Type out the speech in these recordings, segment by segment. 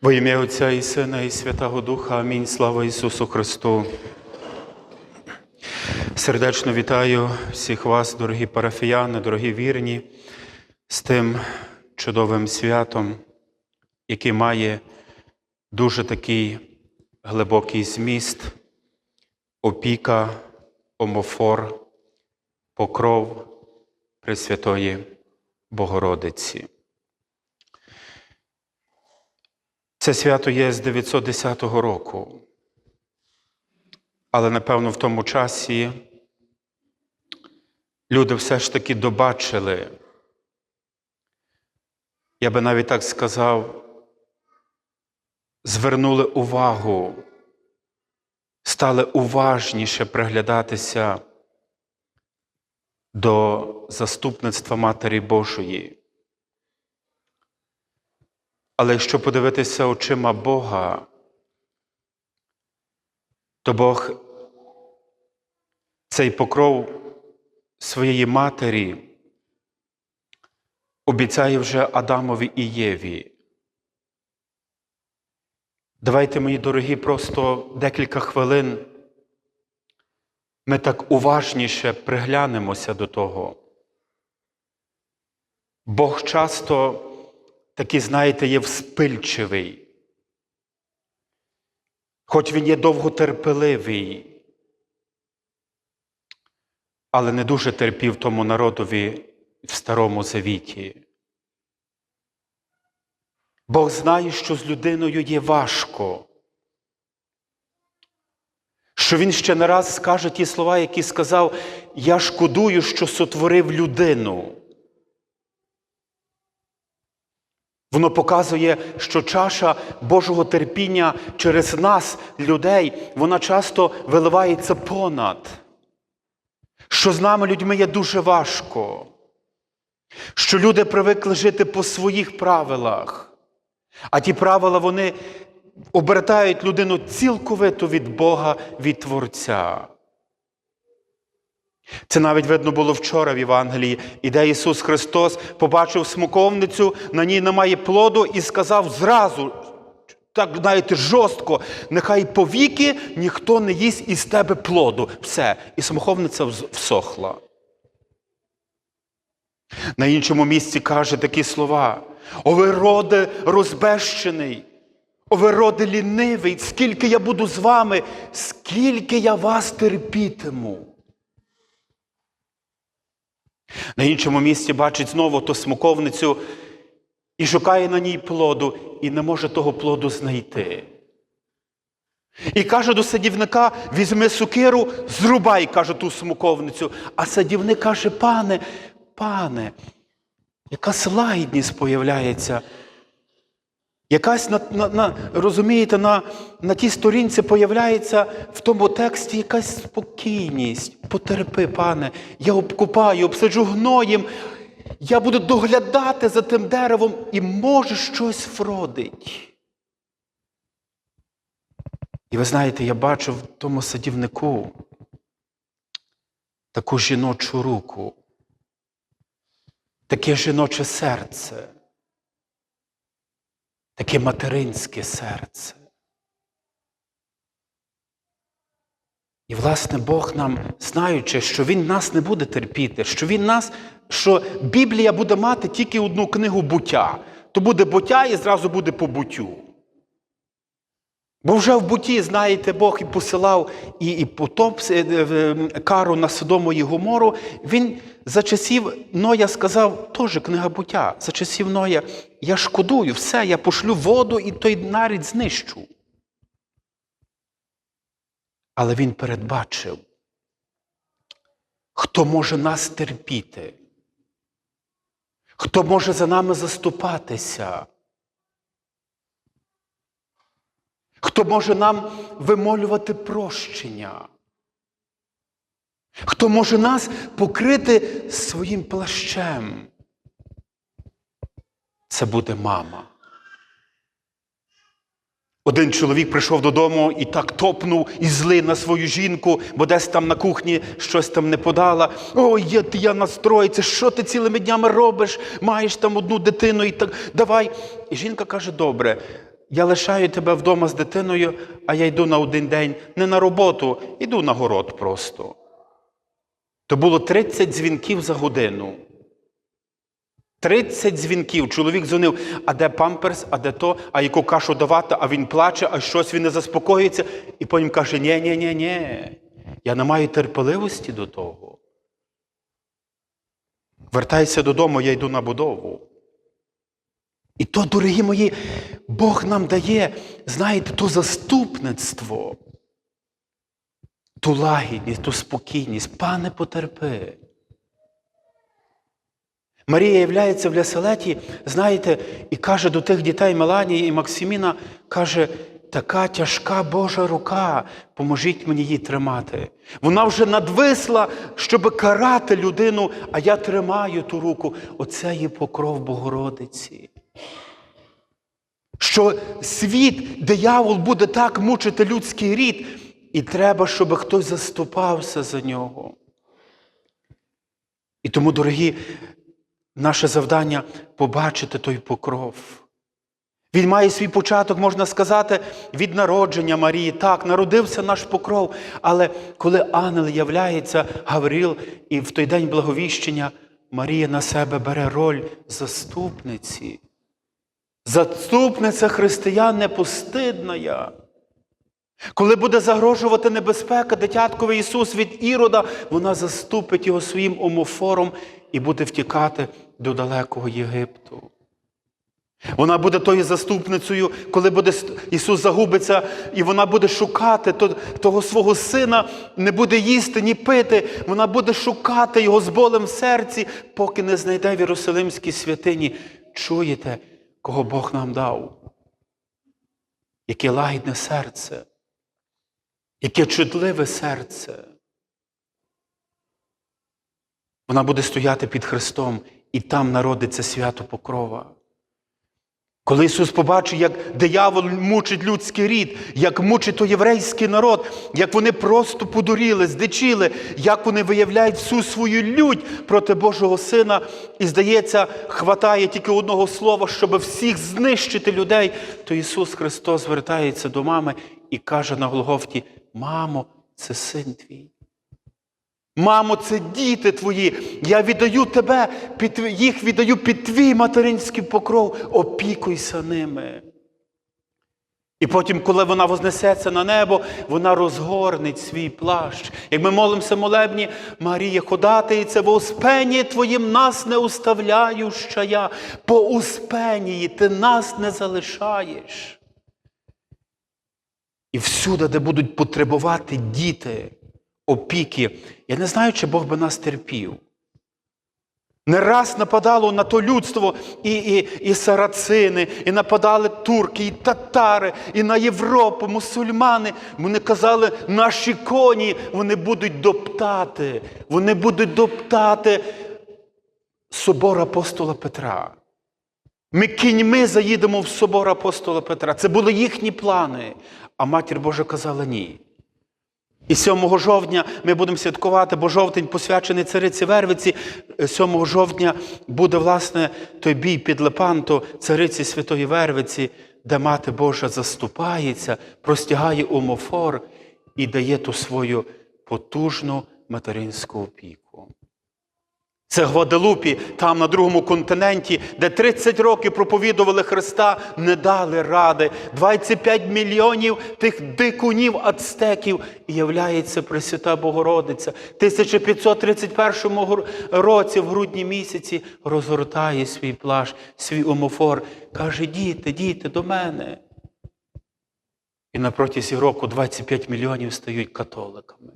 Во ім'я Отця і Сина, і Святого Духа. Амінь. Слава Ісусу Христу. Сердечно вітаю всіх вас, дорогі парафіяни, дорогі вірні, з тим чудовим святом, який має дуже такий глибокий зміст, опіка, омофор, покров Пресвятої Богородиці. Це свято є з 910 року. Але, напевно, в тому часі люди все ж таки добачили, я би навіть так сказав, звернули увагу, стали уважніше приглядатися до заступництва Матері Божої. Але якщо подивитися очима Бога, то Бог цей покров своєї матері обіцяє вже Адамові і Єві. Давайте, мої дорогі, просто декілька хвилин ми так уважніше приглянемося до того. Бог часто такий, знаєте, є вспильчивий, хоч він є довготерпеливий, але не дуже терпів тому народові в Старому Завіті. Бог знає, що з людиною є важко, що він ще не раз скаже ті слова, які сказав: Я шкодую, що сотворив людину. Воно показує, що чаша Божого терпіння через нас, людей, вона часто виливається понад. Що з нами людьми є дуже важко, що люди привикли жити по своїх правилах, а ті правила вони обертають людину цілковито від Бога, від Творця. Це навіть видно було вчора в Євангелії, іде Ісус Христос, побачив смоковницю, на ній немає плоду, і сказав зразу, так, знаєте, жорстко, нехай повіки ніхто не їсть із тебе плоду. Все. І смоковниця всохла. На іншому місці каже такі слова: О, ви роде розбещений, о, ви роде лінивий, скільки я буду з вами, скільки я вас терпітиму. На іншому місці бачить знову ту смоковницю і шукає на ній плоду, і не може того плоду знайти. І каже до садівника: візьми сукиру, зрубай, каже ту смоковницю. А садівник каже, пане, пане, яка слайдність появляється. Якась на, на, на, розумієте, на на тій сторінці появляється в тому тексті якась спокійність. Потерпи, пане, я обкупаю, обсаджу гноєм, я буду доглядати за тим деревом і може щось вродить. І ви знаєте, я бачу в тому садівнику таку жіночу руку, таке жіноче серце таке материнське серце. І, власне, Бог нам, знаючи, що Він нас не буде терпіти, що Він нас, що Біблія буде мати тільки одну книгу буття, то буде буття і зразу буде по буттю. Бо вже в буті, знаєте, Бог і посилав і і потоп кару на Содому і Гомору. Він за часів Ноя сказав, теж книга буття, за часів Ноя, я шкодую, все, я пошлю воду і той нарід знищу. Але він передбачив, хто може нас терпіти, хто може за нами заступатися. Хто може нам вимолювати прощення? Хто може нас покрити своїм плащем? Це буде мама. Один чоловік прийшов додому і так топнув і злий на свою жінку, бо десь там на кухні щось там не подала. Ой, я, я настроїться, що ти цілими днями робиш? Маєш там одну дитину і так давай. І жінка каже: добре, я лишаю тебе вдома з дитиною, а я йду на один день не на роботу, йду на город просто. То було 30 дзвінків за годину. 30 дзвінків. Чоловік дзвонив, а де памперс, а де то, а яку кашу давати, а він плаче, а щось він не заспокоїться. І потім каже: ні, ні, ні, ні. Я не маю терпеливості до того. Вертайся додому, я йду на будову. І то, дорогі мої, Бог нам дає, знаєте, то заступництво, ту лагідність, ту спокійність. Пане, потерпи. Марія являється в Ляселеті, знаєте, і каже до тих дітей Меланії і Максиміна, каже, така тяжка Божа рука, поможіть мені її тримати. Вона вже надвисла, щоб карати людину, а я тримаю ту руку. Оце є покров Богородиці. Що світ, диявол буде так мучити людський рід, і треба, щоб хтось заступався за нього. І тому, дорогі, наше завдання побачити той покров. Він має свій початок, можна сказати, від народження Марії. Так, народився наш покров. Але коли ангел являється, Гаврил, і в той день благовіщення Марія на себе бере роль заступниці. Заступниця християн непостидна. Коли буде загрожувати небезпека дитятковий Ісус від Ірода, вона заступить його своїм омофором і буде втікати до далекого Єгипту. Вона буде тою заступницею, коли буде Ісус загубиться, і вона буде шукати того свого сина, не буде їсти, ні пити. Вона буде шукати його з болем в серці, поки не знайде в Єрусалимській святині. Чуєте, кого Бог нам дав? Яке лагідне серце, яке чутливе серце. Вона буде стояти під Христом, і там народиться свято Покрова. Коли Ісус побачив, як диявол мучить людський рід, як мучить то єврейський народ, як вони просто подуріли, здичили, як вони виявляють всю свою лють проти Божого Сина, і, здається, хватає тільки одного слова, щоб всіх знищити людей, то Ісус Христос звертається до мами і каже на Голгофті: Мамо, це син твій. Мамо, це діти твої, я віддаю тебе, під, їх віддаю під твій материнський покров, опікуйся ними. І потім, коли вона вознесеться на небо, вона розгорнить свій плащ. Як ми молимося молебні, Марія, ходатається, в успенні твоїм нас не уставляюща я, по успенії ти нас не залишаєш. І всюди, де будуть потребувати діти, опіки. Я не знаю, чи Бог би нас терпів. Не раз нападало на то людство і і, і сарацини, і нападали турки, і татари, і на Європу, мусульмани. Вони казали, наші коні вони будуть доптати, вони будуть доптати собор апостола Петра. Ми кіньми заїдемо в собор апостола Петра. Це були їхні плани. А матір Божа казала ні. І 7 жовтня ми будемо святкувати, бо жовтень посвячений цариці Вервиці. 7 жовтня буде, власне, той бій під Лепанто, цариці Святої Вервиці, де Мати Божа заступається, простягає умофор і дає ту свою потужну материнську опіку. Це Гваделупі, там на другому континенті, де 30 років проповідували Христа, не дали ради. 25 мільйонів тих дикунів ацтеків і являється Пресвята Богородиця. 1531 році, в грудні місяці, розгортає свій плащ, свій омофор. Каже, діти, діти, до мене. І на протязі року 25 мільйонів стають католиками.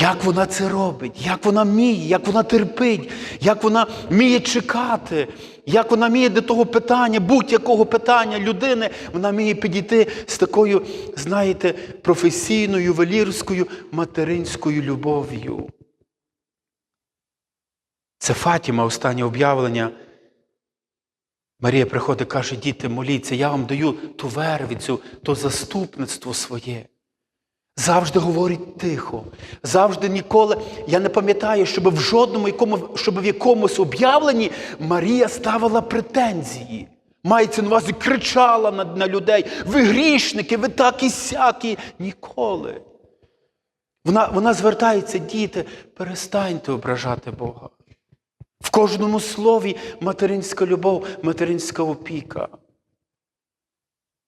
Як вона це робить, як вона вміє, як вона терпить, як вона вміє чекати, як вона вміє до того питання, будь-якого питання людини, вона вміє підійти з такою, знаєте, професійною, ювелірською, материнською любов'ю. Це Фатіма, останнє об'явлення. Марія приходить каже, діти, моліться, я вам даю ту вервицю, то заступництво своє. Завжди говорить тихо, завжди ніколи. Я не пам'ятаю, щоб в жодному якому, щоб в якомусь об'явленні Марія ставила претензії. Мається на увазі, кричала на, на людей. Ви грішники, ви такі сякі. Ніколи. Вона, вона звертається, діти, перестаньте ображати Бога. В кожному слові материнська любов, материнська опіка.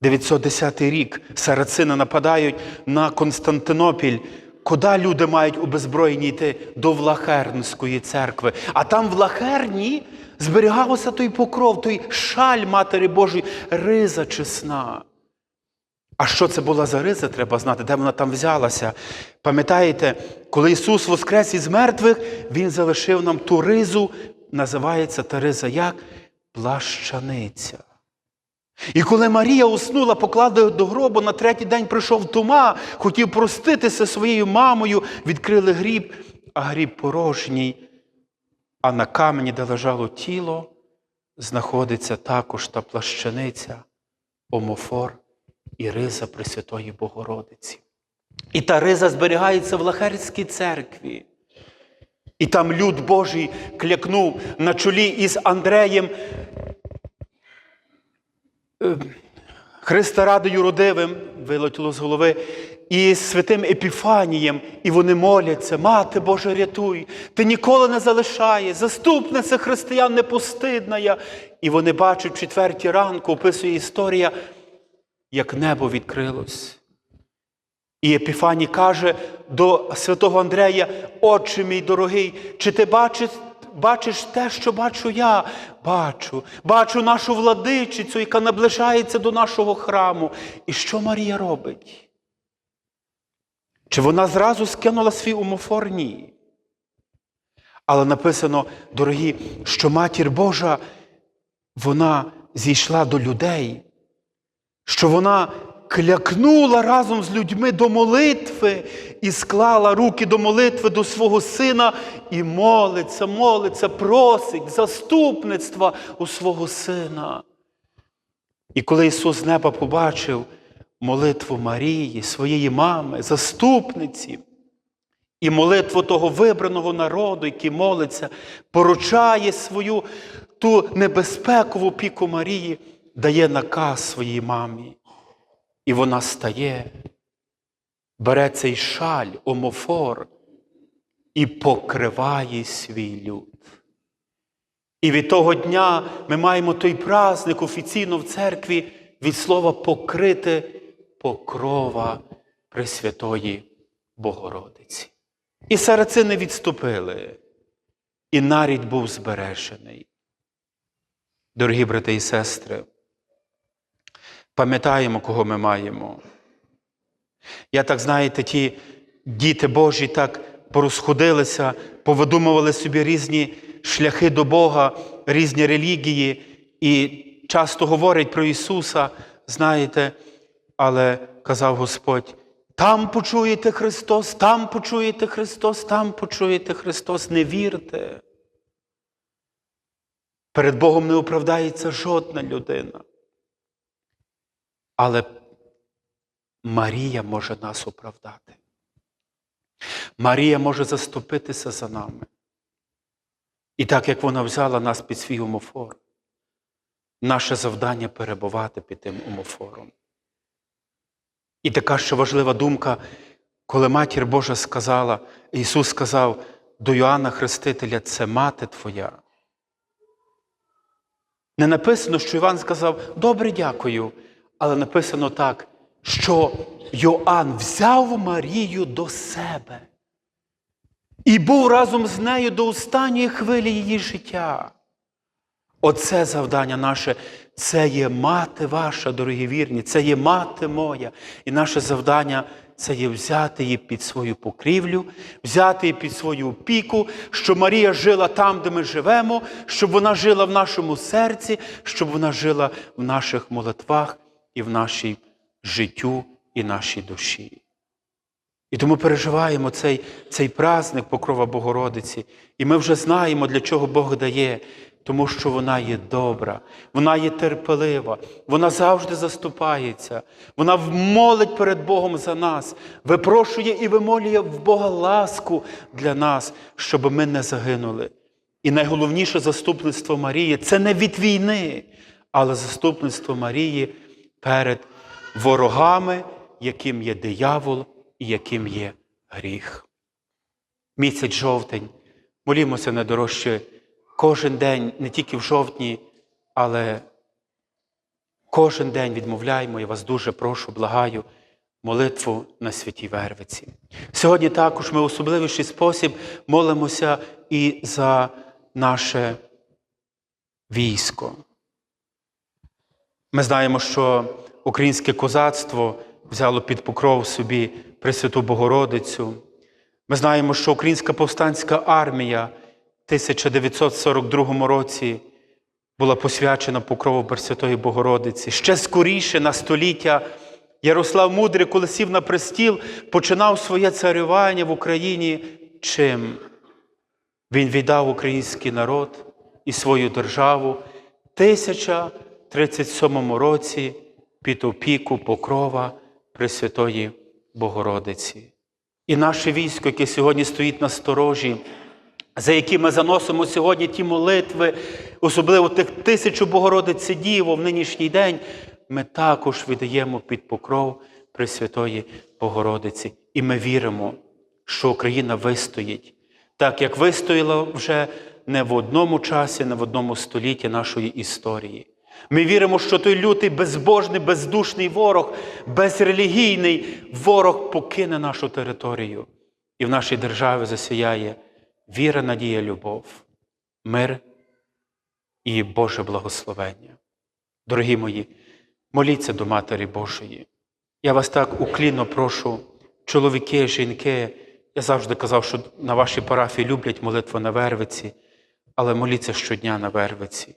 910 рік сарацини нападають на Константинопіль. Куди люди мають у беззбройні йти? До Влахернської церкви. А там в Влахерні зберігався той покров, той шаль Матері Божої, риза чесна. А що це була за риза, треба знати, де вона там взялася. Пам'ятаєте, коли Ісус воскрес із мертвих, Він залишив нам ту ризу, називається та риза як? Плащаниця. І коли Марія уснула, поклали до гробу, на третій день прийшов Тома, хотів проститися своєю мамою, відкрили гріб, а гріб порожній. А на камені, де лежало тіло, знаходиться також та плащаниця, омофор і риза Пресвятої Богородиці. І та риза зберігається в Лахерській церкві. І там люд Божий клякнув на чолі із Андреєм, Христа Радою Родивим, вилетіло з голови, і святим Епіфанієм, і вони моляться, Мати Божа, рятуй, ти ніколи не залишає, заступниця християн непостидна. я». І вони бачать в четвертій ранку, описує історія, як небо відкрилось. І Епіфаній каже до святого Андрея, Отче мій дорогий, чи ти бачиш, бачиш те, що бачу я? Бачу, бачу нашу владичицю, яка наближається до нашого храму. І що Марія робить? Чи вона зразу скинула свій умофор? Ні. Але написано, дорогі, що Матір Божа, вона зійшла до людей, що вона клякнула разом з людьми до молитви і склала руки до молитви до свого сина і молиться, молиться, просить заступництва у свого сина. І коли Ісус з неба побачив молитву Марії, своєї мами, заступниці, і молитву того вибраного народу, який молиться, поручає свою ту небезпекову піку Марії, дає наказ своїй мамі. І вона стає, бере цей шаль, омофор і покриває свій люд. І від того дня ми маємо той праздник офіційно в церкві від слова покрити покрова Пресвятої Богородиці. І сарацини відступили, і нарід був збережений. Дорогі брати і сестри, пам'ятаємо, кого ми маємо. Я так, знаєте, ті діти Божі так порозходилися, повидумували собі різні шляхи до Бога, різні релігії, і часто говорять про Ісуса, знаєте, але казав Господь, там почуєте Христос, там почуєте Христос, там почуєте Христос, не вірте. Перед Богом не оправдається жодна людина. Але Марія може нас оправдати. Марія може заступитися за нами. І так як вона взяла нас під свій умофор, наше завдання перебувати під тим умофором. І така ще важлива думка, коли Матір Божа сказала, Ісус сказав до Йоанна Хрестителя, це мати Твоя. Не написано, що Іван сказав, добре дякую, але написано так, що Йоанн взяв Марію до себе і був разом з нею до останньої хвилі її життя. Оце завдання наше, це є мати ваша, дорогі вірні, це є мати моя. І наше завдання це є взяти її під свою покрівлю, взяти її під свою опіку, щоб Марія жила там, де ми живемо, щоб вона жила в нашому серці, щоб вона жила в наших молитвах і в нашій життю і нашій душі. І тому переживаємо цей, цей праздник Покрова Богородиці, і ми вже знаємо, для чого Бог дає, тому що вона є добра, вона є терпелива, вона завжди заступається, вона молить перед Богом за нас, випрошує і вимолює в Бога ласку для нас, щоб ми не загинули. І найголовніше заступництво Марії це не від війни, але заступництво Марії перед ворогами, яким є диявол і яким є гріх. Місяць жовтень. Молімося найдорожче кожен день, не тільки в жовтні, але кожен день відмовляємо, я вас дуже прошу, благаю, молитву на святій Вервиці. Сьогодні також ми в особливіший спосіб молимося і за наше військо. Ми знаємо, що українське козацтво взяло під покров собі Пресвяту Богородицю. Ми знаємо, що Українська повстанська армія в 1942 році була посвячена покрову Пресвятої Богородиці. Ще скоріше на століття Ярослав Мудрий, коли сів на престіл, починав своє царювання в Україні чим? Він віддав український народ і свою державу в 1037 році під опіку покрова Пресвятої Богородиці. І наше військо, яке сьогодні стоїть на сторожі, за які ми заносимо сьогодні ті молитви, особливо тих тисячу Богородиці Діво в нинішній день, ми також віддаємо під покров Пресвятої Богородиці. І ми віримо, що Україна вистоїть, так як вистояла вже не в одному часі, не в одному столітті нашої історії. Ми віримо, що той лютий, безбожний, бездушний ворог, безрелігійний ворог покине нашу територію. І в нашій державі засіяє віра, надія, любов, мир і Боже благословення. Дорогі мої, моліться до Матері Божої. Я вас так уклінно прошу, чоловіки, жінки. Я завжди казав, що на вашій парафії люблять молитву на Вервиці, але моліться щодня на Вервиці.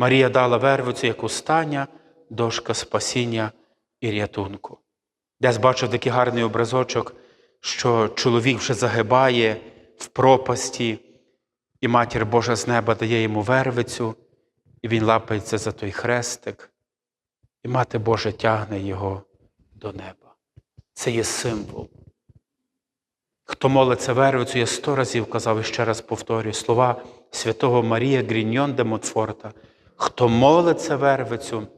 Марія дала Вервицю як остання дошка спасіння і рятунку. Десь бачив такий гарний образочок, що чоловік вже загибає в пропасті, і матір Божа з неба дає йому вервицю, і він лапається за той хрестик, і мати Божа тягне його до неба. Це є символ. Хто молиться вервицю, я сто разів казав і ще раз повторюю слова святого Марія Гріньон де Мотфорта. Хто молиться вервицю,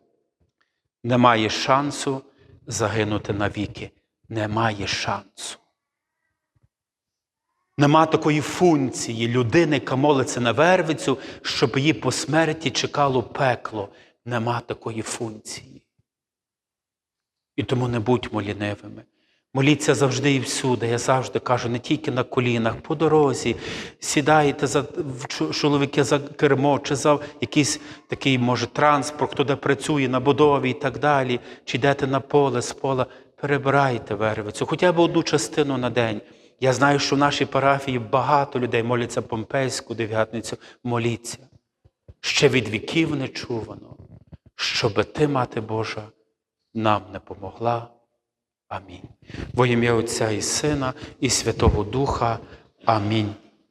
не має шансу загинути навіки. Немає шансу. Нема такої функції людини, яка молиться на вервицю, щоб її по смерті чекало пекло. Нема такої функції. І тому не будьмо лінивими. Моліться завжди і всюди. Я завжди кажу, не тільки на колінах, по дорозі. Сідаєте за чоловіки за кермо, чи за якийсь такий, може, транспорт, хто де працює на будові і так далі, чи йдете на поле з пола, перебирайте вервицю, хоча б одну частину на день. Я знаю, що в нашій парафії багато людей моляться Помпейську дев'ятницю. Моліться. Ще від віків не чувано, щоби ти, Мати Божа, нам не помогла. Амінь. Во ім'я Отця і Сина, і Святого Духа. Амінь.